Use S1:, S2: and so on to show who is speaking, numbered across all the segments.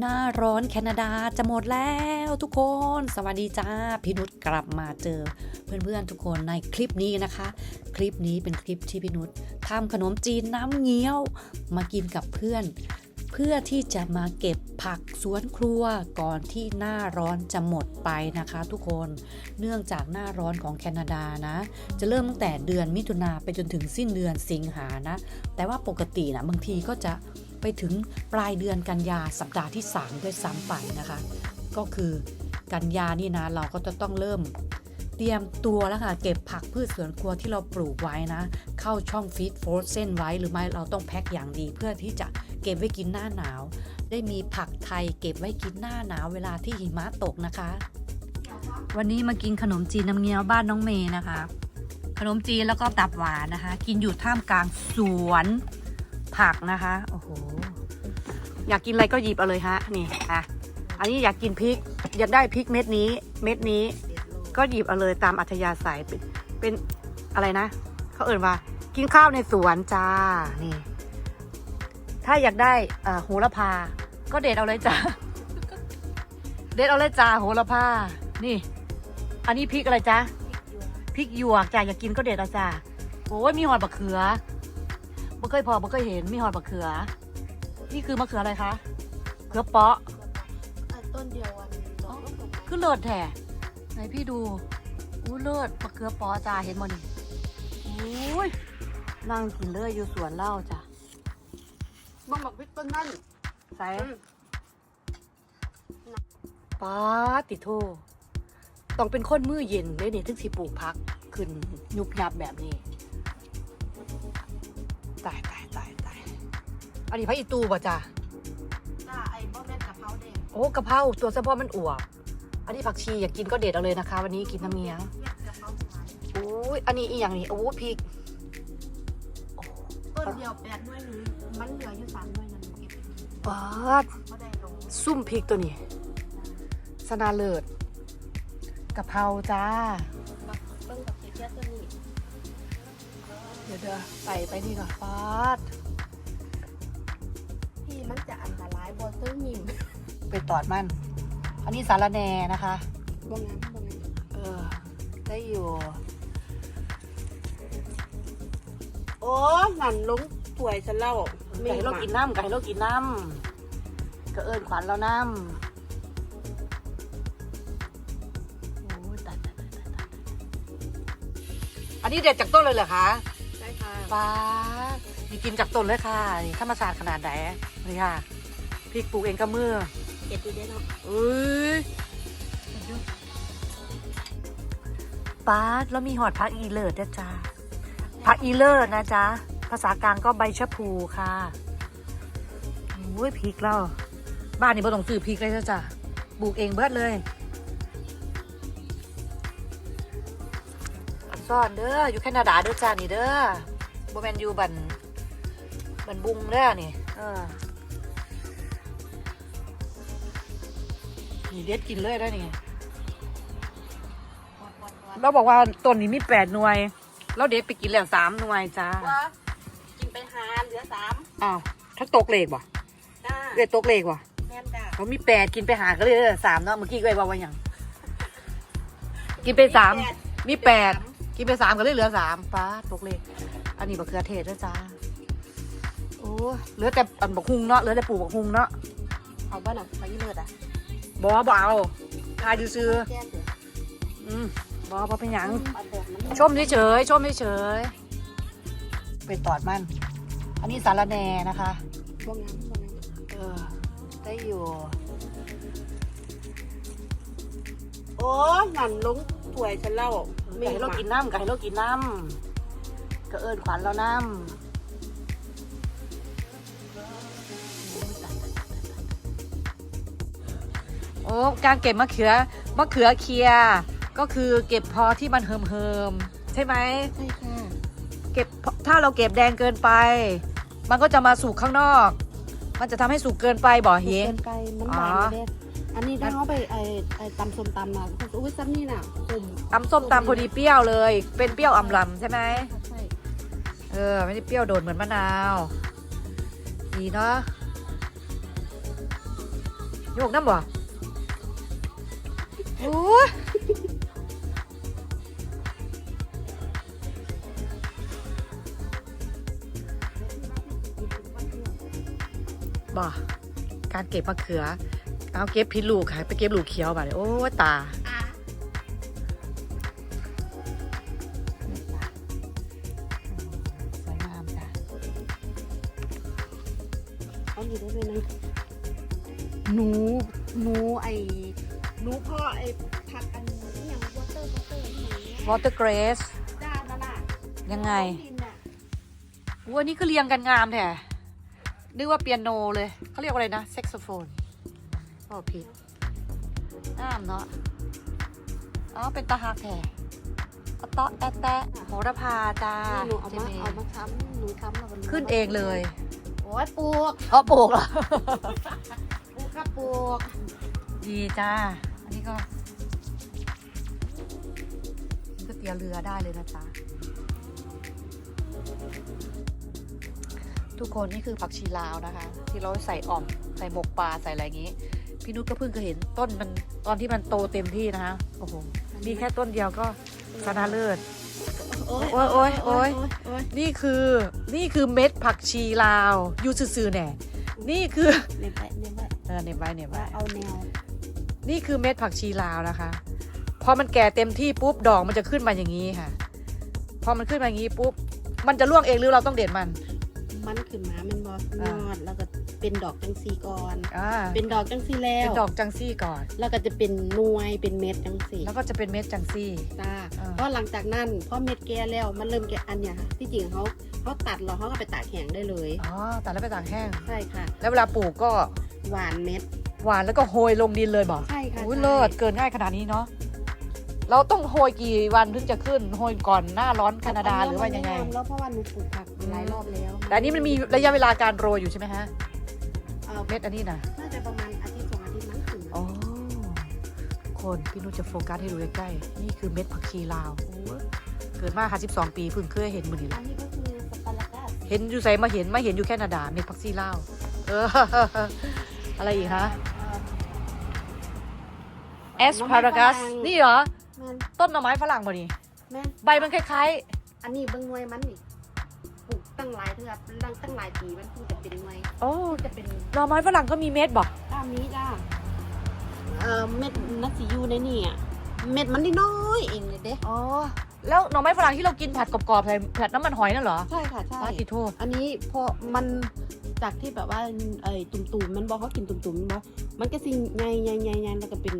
S1: หน้าร้อนแคนาดาจะหมดแล้วทุกคน สวัสดีจ้าพี่นุชกลับมาเจอ เพื่อนๆทุกคนในคลิปนี้นะคะ คลิปนี้เป็นคลิปที่พี่นุชทำขนมจีนน้ำเงี้ยว มากินกับเพื่อน เพื่อที่จะมาเก็บผักสวนครัวก่อนที่หน้าร้อนจะหมดไปนะคะ ทุกคนเนื่องจากหน้าร้อนของแคนาดานะ จะเริ่มตั้งแต่เดือนมิถุนาไปจนถึงสิ้นเดือนสิงหานะ แต่ว่าปกตินะบางทีก็จะ ไปถึงปลายเดือนกันยาสัปดาห์ที่ 3 ด้วยซ้ำไปนะคะ ก็คือกันยานี่นะเราก็จะต้องเริ่ม เตรียมตัวแล้วค่ะ เก็บผักพืชสวนครัวที่เราปลูกไว้นะ เข้าช่องฟีดโฟร์เส้นไว้หรือไม่เราต้องแพ็คอย่างดี เพื่อที่จะเก็บไว้กินหน้าหนาว ได้มีผักไทยเก็บไว้กินหน้าหนาวเวลาที่หิมะตกนะคะ วันนี้มากินขนมจีนน้ำเงี้ยวบ้านน้องเมย์นะคะ ขนมจีนแล้วก็ตับหวานนะคะ กินอยู่ท่ามกลางสวน ผักนะคะ โอ้โห อยากกินอะไรก็หยิบเอาเลยฮะ นี่อะ อันนี้อยากกินพริก อยากได้พริกเม็ดนี้ เม็ดนี้ ก็หยิบเอาเลยตามอัธยาศัย เป็นเป็นอะไรนะ เขาเอ่ยว่า กินข้าวในสวนจ้า นี่ ถ้าอยากได้โหระพา ก็เด็ดเอาเลยจ้า เด็ดเอาเลยจ้าโหระพา นี่ อันนี้พริกอะไรจ้าพริกหยวกจ้าอยากกินก็เด็ดเอาจ้าโอ้ยมีหอดบักเขือ บ่เคยพอบ่เคยเห็นมีหอดบักเขือ นี่คือมะเขืออะไรคะเขือเปาะ
S2: อะต้นเดียววันดอกก็ประมาณ
S1: คือเลิศแท้ไหนพี่ดูอู้เลิศมะเขือเปอจ้าเห็นบ่นี่อุ้ยนั่งกินเลยอยู่สวนเล่าจ้ะ
S2: บ้องบอกพริกต้นนั่น
S1: ใส่ป้าดติโทต้องเป็นคนมือเย็นเลยนี่ถึงสิปลูกพักขึ้นยุบยับแบบนี้ ตายตายตายตายอันนี้พระอีตูป่ะจ้ะ
S2: จ้าไอ้บ่แม่นกะเพราแดง
S1: โอ้กะเพราตัวเฉพาะมันอวบอันนี้ผักชีอยากกินก็เด็ดเอาเลยนะคะ วันนี้กินน้ำเมียง
S2: เรียกกะเพราหวาน
S1: โอ้ยอันนี้อีกอย่างนี้โอ้พริก
S2: ต้นเดียวแปดหน่วยหนึงมันเหลืออยู่สามหน่วยนั่นเก็บ
S1: ปาด
S2: บ่ได้ลง
S1: ซุ่มพริกตัวนี้สนาเลิศกะเพราจ้า ดี๋ยวเดี๋ยวใส่ไปนี่ก่อนปาด
S2: ที่มันจะอันตรายบ่ตื้อหิม
S1: ไปตอดมัน อันนี้สารแหนนะคะ
S2: บ่งั้นบ่งั้น
S1: เออ ได้อยู่
S2: โอ้นั่นลงป่วยซะแล้ว
S1: ไก่เรากินน้ำไก่เรากินน้ำก็เอิญขวัญเราน้ำโอ้ยตายตายตายตายตายอันนี้เด็ดจากต้นเลยเหรอคะ
S2: ใช่ค่ะ
S1: ป้าดนี่กินจากต้นเลยค่ะนี่ธรรมชาติขนาดไหนนี่ค่ะพริกปลูกเองกับมือ
S2: เก็บดีเด้เนาะ
S1: อุ้ยป้าดแล้วมีหอดพักอีเลิศนะจ๊ะพักอีเลิศนะจ๊ะภาษากลางก็ใบชะพูค่ะอุ้ยพริกเราบ้านนี้บ่ต้องซื้อพริกเลยนะจ๊ะปลูกเองเบิดเลย ซ่อนเด้ออยู่แคนาดาเด้อจ้านี่เด้อบ่แมนอยู่บันบันบุงเด้อนี่เออนี่เด็ดกินเลยได้นี่เราบอกว่าต้นนี้มีแปดหน่วย เราเด็ดไปกินแล้วสามหน่วยจ้า
S2: ว่ากินไปหาเหลือสาม
S1: อ้าวถ้าตกเลขบ่
S2: จ้า
S1: เลขตกเลขบ่
S2: แม่นจ้า
S1: เขามีแปดกินไปหาก็เลยเหลือสามเนาะเมื่อกี้ก็ไอ้ว่าว่าหยังกินไปสามมีแปด กินไปสามก็เลยเหลือสามป้าตกเลขอันนี้บะเขือเทศด้วยจ้าโอ้เหลือแต่อันบักฮุงเนาะเหลือแต่ปลูกบักฮุงเนาะ
S2: เอาบ้านหลังไปยี่เลิศอะ
S1: บ่บ่เอาทายซื้อ
S2: แก้เสือ
S1: ๆอืมบ่บ่เป็นหยัง
S2: เอาแบบมัน
S1: ชมเฉยๆชมเฉยๆเป็นตอดมัน อันนี้สารแหนนะคะ
S2: บ่งั้นบ่งั้น
S1: เออ ได้อยู่
S2: โอ้นั่นลงป่วยซะแล้ ว
S1: ไก่เรากินน้ำไก่เรากินน้ำก็เอิญขวัญเราน้ำโอ้การเก็บมะเขือมะเขือเคลียร์ก็คือเก็บพอที่มันเหิมเหิมๆใช่ไหม
S2: ใช่ค่ะ
S1: เก็บถ้าเราเก็บแดงเกินไป มันก็จะมาสุกข้างนอก มันจะทำให้สุกเกินไปบ่เฮ
S2: เกิ
S1: ง
S2: นไปมันหวาน
S1: อ๋อ
S2: เลย อันนี้ถ้าเขาไปไอ้ไอ้ตำส้มตำนะอุ้ยซ้ำนี่น่ะตุ่ม
S1: ตำส้มตำพอดีเปรี้ยวเลย เป็นเปรี้ยวอำลำใช่ไหม
S2: ใช่
S1: เออ ไม่ได้เปรี้ยวโดดเหมือนมะนาว ดีเนาะโยกน้ำบ่โอ้ยบ่การเก็บมะเขือ เอาเก็บพิษลูกค่ะ ไปเก็บลูกเขียวบ่เนี่ยโอ้ยตา
S2: อะนี่จ้ะ
S1: สวยงามจ้ะ
S2: เอาอยู่ได้เลยนะหนูหนูไอ้หนูพ่อไอ้ผักอันนี้อย่างวอเตอร์วอเตอร์ที่อย่างเงี้ย
S1: water grace
S2: ด้านนั่นน่ะ
S1: ยังไง
S2: ดินน่ะ
S1: อู้อันนี้คือเรียงกันงามแท้นึกว่าเปียโนเลยเขาเรียกว่าอะไรนะแซกโซโฟน โอ้ผิดงามเนาะอ๋อเป็นตาหักแท้อะเตาะแตะแตะโหระพาจ้า
S2: หนูเอา
S1: เจ
S2: มา
S1: เม
S2: เอามาค้ำหนูค้ำแล้วก็
S1: ขึ้นเองเลย
S2: โอ้ยปลูก
S1: อ๋อปลูกเหรอ
S2: ปลูกครับปลูก
S1: ดีจ้า อันนี้ก็ก๋วยเตี๋ยวเรือได้เลยนะจ๊ะทุกคนนี่คือผักชีลาวนะคะ ที่เราใส่อ่อม ใส่หมกปลาใส่อะไรอย่างนี้ พี่นุชก็เพิ่งเคยเห็นต้นมันตอนที่มันโตเต็มที่นะคะโอ้โหมีแค่ต้นเดียวก็ชนะเลิศ
S2: โอ้ย
S1: โอ้ยโอ้ยโอ้ย
S2: โอ้ย
S1: นี่คือนี่คือเม็ดผักชีลาวอยูซื่อๆแน่นี่คือ
S2: เน็บไว้เน็บไว้
S1: เออเน็บไว้เน็บไว้
S2: เอาแนว
S1: นี่คือเม็ดผักชีลาวนะคะพอมันแก่เต็มที่ปุ๊บดอกมันจะขึ้นมาอย่างนี้ค่ะ พอมันขึ้นมาอย่างนี้ปุ๊บมันจะร่วงเองหรือเราต้องเด็ดมัน
S2: มันขึ้นมามันบอ
S1: อ่า
S2: นอดแล้วก็ เป็นดอกจังซีก่อน
S1: อ่า
S2: เป็นดอกจังซีแล้
S1: เป็
S2: วน
S1: ดอกจังซี่ก่อน
S2: แล้วก็จะเป็นหน่วยเป็นเม็ดจังซี
S1: แล้วก็จะเป็นเม็ดจังซี่
S2: จ้า
S1: อ่า
S2: เพราะหลังจากนั้นพอเม็ดแก่แล้วมันเริ่มแก่อันเนี้ยค่ะที่จริงเขาเขาตัดแล้วเขาก็ไปตากแห้งได้เลย
S1: อ๋อแต่แล้วไปตากแห้ง
S2: ใช่ค่ะ
S1: แล้วเวลาปลูกก็
S2: หวานเม็ด
S1: หวานแล้วก็โรยลงดินเลยบอก
S2: ใช่ค่ะ
S1: อุ้ย
S2: ใช่
S1: เลิศเกินง่ายขนาดนี้เนาะเราต้องโรยกี่วันถึงจะขึ้นโรยก่อนหน้าร้อนแคนาดาหรือว่ายังไง
S2: มันม่แล้วเพราะว่าหนูปลูกผักหลายรอบแล้ว
S1: แต่อันนี้มันมีระยะเวลาการโรยอยู่ใช่ไหมฮะ
S2: เอ่อ
S1: เม็ดอันนี้นะ
S2: น่าจะประมาณอาทิตย์สองอาทิตย์มั้งถึง
S1: อ๋อคนพี่นุชจะโฟกัสให้ดูใกล้ๆนี่คือเม็ดผักชีลาวโอ้ยเกิดมาค่ะ12 ปีเพิ่งเคยเห็นมือนี้
S2: อั
S1: ละ
S2: นนี้ก็คือสปารากัส
S1: เห็นอยู่ใส่มาเห็นมาเห็นอยู่แค่นาดาเม็ดผักชีลาวเอออะไรอีกฮะ
S2: เอ่อ
S1: แอสพารากัสนี่เหรอ
S2: แม่น
S1: ต้นหน่อไม้ฝรั่งบ่นี่
S2: แม่น
S1: ใบมันคล้าย
S2: อันนี้เบิ่งหน่วยมันนี่ปลูก ตั้งหลายเทือกตั้งตั้งหลายปีมันเพิ่งจะเป็นหน่วย
S1: ๆโอ้
S2: เพิ่งจะเป็น
S1: หน่อไม้ฝรั่งก็มีเม็ดบ่
S2: ด้านนี้จ้าเอ่อเม็ดนัทสิยูในนี่อะเม็ดมันนิดน้อยเองเลยเด้
S1: อ๋อแล้วหน่อไม้ฝรั่งที่เรากินผัดกรอบๆใส่ผัดน้ำมันหอยนั่นเหรอ
S2: ใช่ค่ะใช่
S1: ปาติโทษ
S2: อันนี้พอมันจากที่แบบว่าไอ้ตุ่มๆมันบอกเขากินตุ่มๆมันบอกมันก็สิใหญ่ๆๆๆแล้วก็เป็น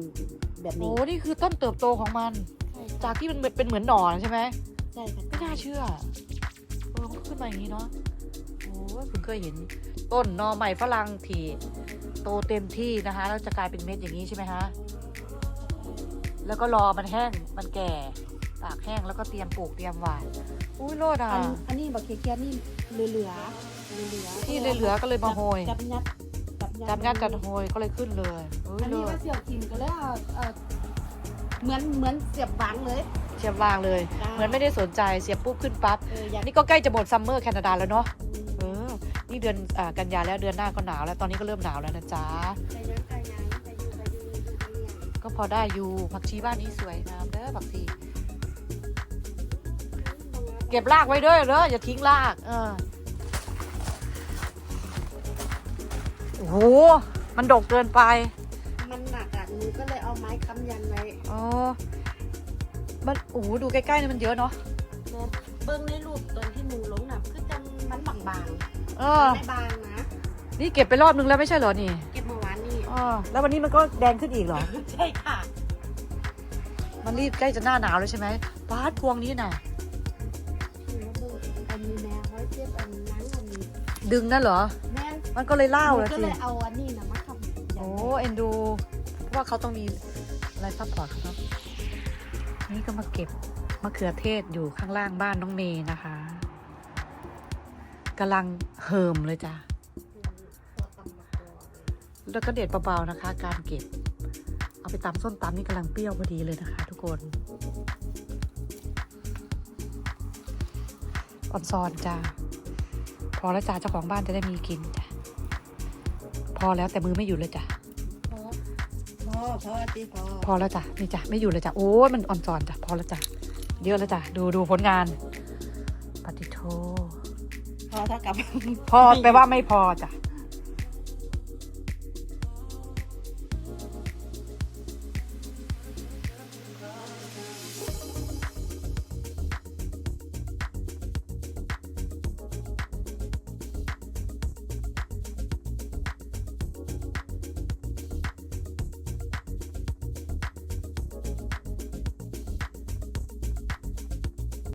S2: แบบ
S1: โอ้
S2: นี้
S1: นี่คือต้นเติบโตของมัน จากที่มันเป็นเหมือนหนอนใช่ไหม
S2: ใช่ค่ะ
S1: ไม่น่าเชื่อ เออมันขึ้นมาอย่างนี้เนาะโอ้ยเพิ่งเคยเห็นต้นนอใหม่ฝรั่งที่โตเต็มที่นะคะแล้วจะกลายเป็นเม็ดอย่างนี้ใช่ไหมคะแล้วก็รอมันแห้งมันแก่ตากแห้งแล้วก็เตรียมปลูกเตรียมหวานอุ้ยโลดอะ
S2: อันอันนี้บอกเคียๆนี่เหลือๆเหลือๆ
S1: ที่เหลือๆก็เลยมาโหย
S2: จับยัด
S1: จำงานกันโหยก็เลยขึ้นเลยอั
S2: นนี้ว่าเสียบทิมก็เลยเอาเหมือนเหมือนเสียบหวางเลย
S1: เชียบวางเลย
S2: จ้า
S1: เหมือนไม่ได้สนใจเสียบปุ๊บขึ้นปั๊บ
S2: เอออยาก
S1: นี่ก็ใกล้จะหมดซัมเมอร์แคนาดาแล้วเนาะเออนี่เดือนอ่ากันยาแล้วเดือนหน้าก็หนาวแล้วตอนนี้ก็เริ่มหนาวแล้วนะจ๊ะ
S2: ใจยังใจยังใจอยู่ใจอยู่ใจอยู่
S1: ก็พอได้อยู่ผักชีบ้านนี้สวยงามเด้อผักชีเก็บรากไว้ด้วยเด้ออย่าทิ้งรากเออโอ้โหมันดกเกินไป
S2: มันหนักอะหนูก็เลยเอาไม้ค้ำยันไว้
S1: อ๋อ มันโอ้โหดูใกล้ๆนี่มันเยอะเนาะ
S2: แม่เบิ้งในรูปตอนที่หนูลงน่ะคือจังมันบาง
S1: เอ
S2: ๆ
S1: อ
S2: ไม่บางนะ
S1: นี่เก็บไปรอบนึงแล้วไม่ใช่เหรอนี่
S2: เก็บเมื่อวานนี่
S1: อ๋อแล้ววันนี้มันก็แดงขึ้นอีกเหรอ
S2: ใช่ค่ะ
S1: มันรีบใกล้จะหน้าหนาวแล้วใช่ไหมปาดพวงนี้น่ะ
S2: หนูเบิ้งอันนี้แม่ไว้เทียบอันนั้นอันนี้
S1: ดึงนั่นเหรอ
S2: แม่น
S1: มันก็เลยเล่า
S2: หนู
S1: แล้ว
S2: ก็
S1: สิ
S2: เลยเอาอันนี้นะมาทำ
S1: โอ้เอ็นดู เพราะว่าเขาต้องมีอะไรซัพพอร์ตเขาเนอะ นี่ก็มาเก็บมะเขือเทศอยู่ข้างล่างบ้านน้องเมย์นะคะกำลังเหิมเลยจ้ะ แล้วก็เด็ดเบาๆนะคะ การเก็บ เอาไปตำส้มตำนี่กำลังเปรี้ยวพอดีเลยนะคะ ทุกคนออนซอนจ้าพอแล้วจ้าเจ้าของบ้านจะได้มีกินจ้ะ พอแล้วแต่มือไม่หยุดเลยจ้ะ
S2: พ่อที่พ่อ
S1: พอแล้วจ้ะนี่จ้ะไม่อยู่เลยจ้ะโอ้ยมันอ่อนจอนจ้ะพอแล้วจ้ะเยอะแล้วจ้ะดูดูผลงานปฏิโท
S2: พ่อเท่ากับ
S1: พอแปลว่าไม่พอจ้ะ